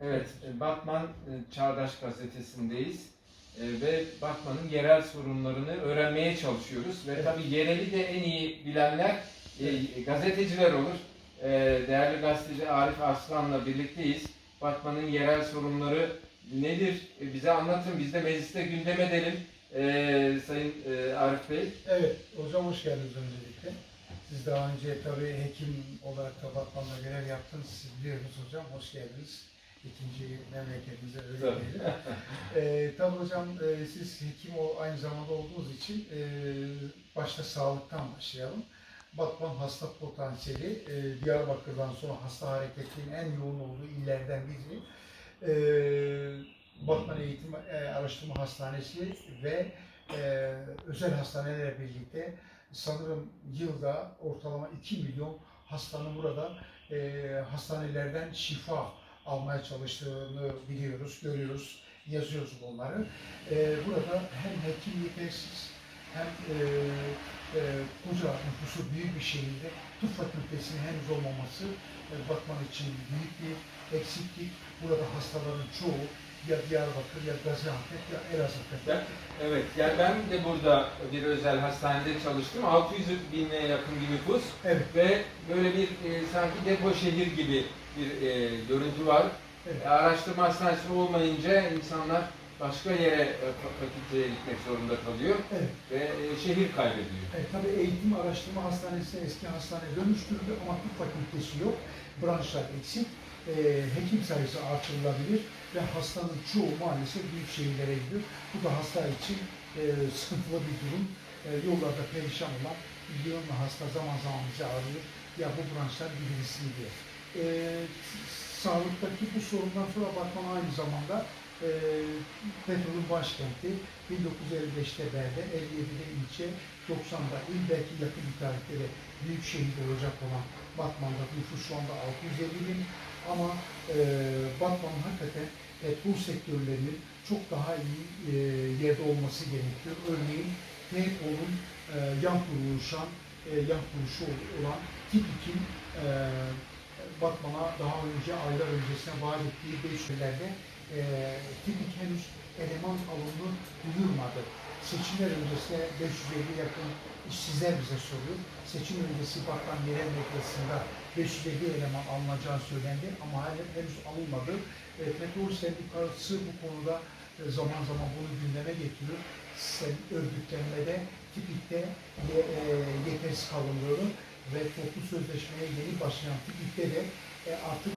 Evet, e, Batman e, Çağdaş Gazetesi'ndeyiz E, ve Batman'ın yerel sorunlarını öğrenmeye çalışıyoruz ve tabii yereli de en iyi bilenler gazeteciler olur. Değerli gazeteci Arif Arslan'la birlikteyiz. Batman'ın yerel sorunları nedir? Bize anlatın, biz de mecliste gündem edelim. Sayın Arif Bey. Evet, hocam hoş geldiniz öncelikle. Siz daha önce tabii hekim olarak da Batman'da görev yaptınız. Siz biliyorsunuz hocam, hoş geldiniz. İkinci memleketinize öyle Tabii. diyelim. ee, tabii hocam, e, siz hekim o aynı zamanda olduğunuz için e, başta sağlıktan başlayalım. Batman hasta potansiyeli e, Diyarbakır'dan sonra hasta hareketinin en yoğun olduğu illerden biri. E, Batman Eğitim e, Araştırma Hastanesi ve e, özel hastanelerle birlikte sanırım yılda ortalama 2 milyon hastanın burada e, hastanelerden şifa almaya çalıştığını biliyoruz, görüyoruz, yazıyoruz bunları. E, burada hem hekim yetersiz hem e, e, koca nüfusu büyük bir şehirde tıp fakültesinin henüz olmaması e, Batman için büyük bir eksiklik. Burada hastaların çoğu ya Diyarbakır ya Gaziantep ya Elazığ'da. Evet, yani ben de burada bir özel hastanede çalıştım. 600 bine yakın bir nüfus. Evet. Ve böyle bir e, sanki depo şehir gibi bir e, görüntü var. Evet. E, araştırma hastanesi olmayınca insanlar başka yere e, fa- fakülteye gitmek zorunda kalıyor Evet. ve e, şehir kaybediyor. Evet, tabii eğitim araştırma hastanesi eski hastane dönüştürüldü ama tıp fakültesi yok. Branşlar eksik. Ee, hekim sayısı artırılabilir ve hastanın çoğu maalesef büyük şehirlere gidiyor. Bu da hasta için e, sıkıntılı bir durum. E, yollarda perişan olan milyonlu hasta zaman zaman bizi arıyor. Ya bu branşlar bilgilisini diye. E, sağlıktaki bu sorundan sonra Batman aynı zamanda e, petrolün başkenti 1955'te belde, 57'de ilçe, 90'da il belki yakın bir tarihte büyük şehir olacak olan Batman'da nüfus şu anda 650 bin ama e, Batman'ın hakikaten petrol sektörlerinin çok daha iyi e, yerde olması gerekiyor. Örneğin Peykol'un e, yan kuruluşan, e, yan kuruluşu olan TİPİK'in e, Batman'a daha önce aylar öncesine vaat ettiği beşlerde e, TİPİK henüz eleman alımını duyurmadı. Seçimler öncesine 550 yakın işsizler bize soruyor. Seçim öncesi Batman yerel medyasında 550 eleman alınacağı söylendi ama hala henüz alınmadı. E, Petrol Sendikası bu konuda zaman zaman bunu gündeme getiriyor. Sen örgütlenmede, tipikte e, yetersiz kalındığını ve toplu sözleşmeye yeni başlayan tipikte de e, artık